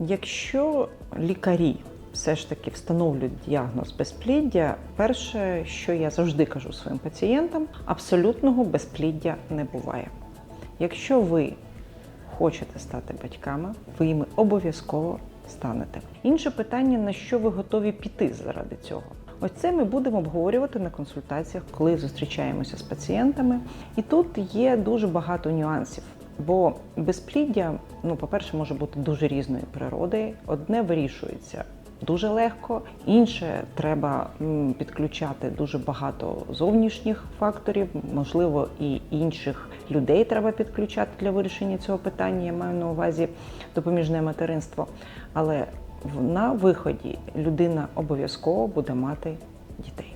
Якщо лікарі все ж таки встановлюють діагноз безпліддя, перше, що я завжди кажу своїм пацієнтам, абсолютного безпліддя не буває. Якщо ви хочете стати батьками, ви їми обов'язково станете. Інше питання, на що ви готові піти заради цього. Ось це ми будемо обговорювати на консультаціях, коли зустрічаємося з пацієнтами. І тут є дуже багато нюансів. Бо безпліддя, ну, по-перше, може бути дуже різної природи. Одне вирішується дуже легко, інше треба підключати дуже багато зовнішніх факторів, можливо, і інших людей треба підключати для вирішення цього питання. Я маю на увазі допоміжне материнство. Але на виході людина обов'язково буде мати дітей.